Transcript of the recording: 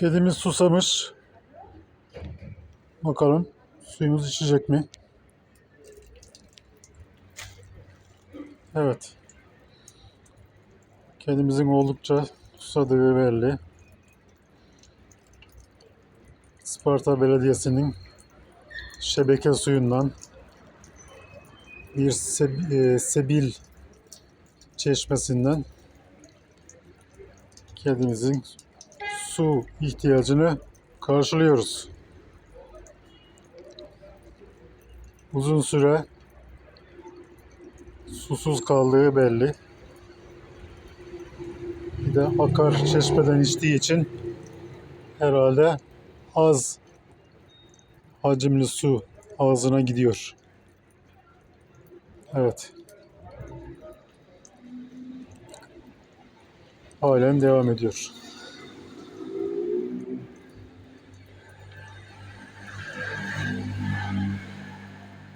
Kedimiz susamış. Bakalım suyumuz içecek mi? Evet. Kedimizin oldukça susadığı belli. Sparta Belediyesi'nin şebeke suyundan bir seb- e, sebil çeşmesinden kedimizin su ihtiyacını karşılıyoruz. Uzun süre susuz kaldığı belli. Bir de akar çeşmeden içtiği için herhalde az hacimli su ağzına gidiyor. Evet. Halen devam ediyor.